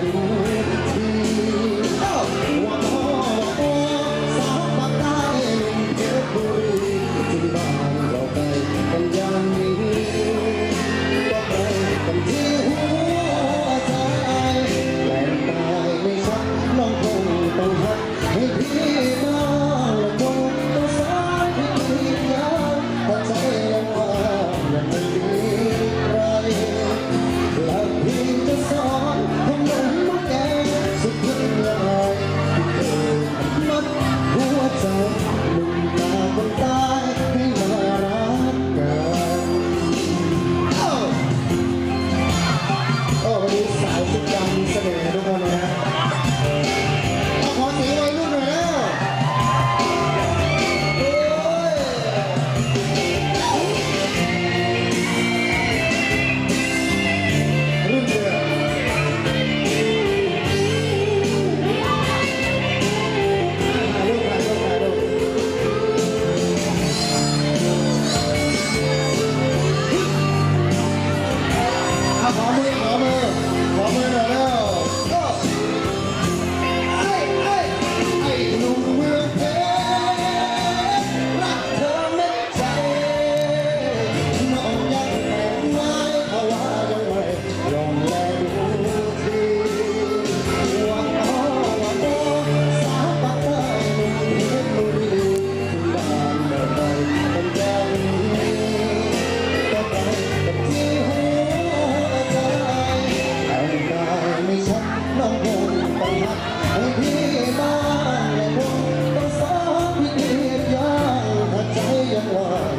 do. น้องบุญต้องรักของพี่บ้างและผมต้องสอนพี่เดีย่างหัวใจยังว่า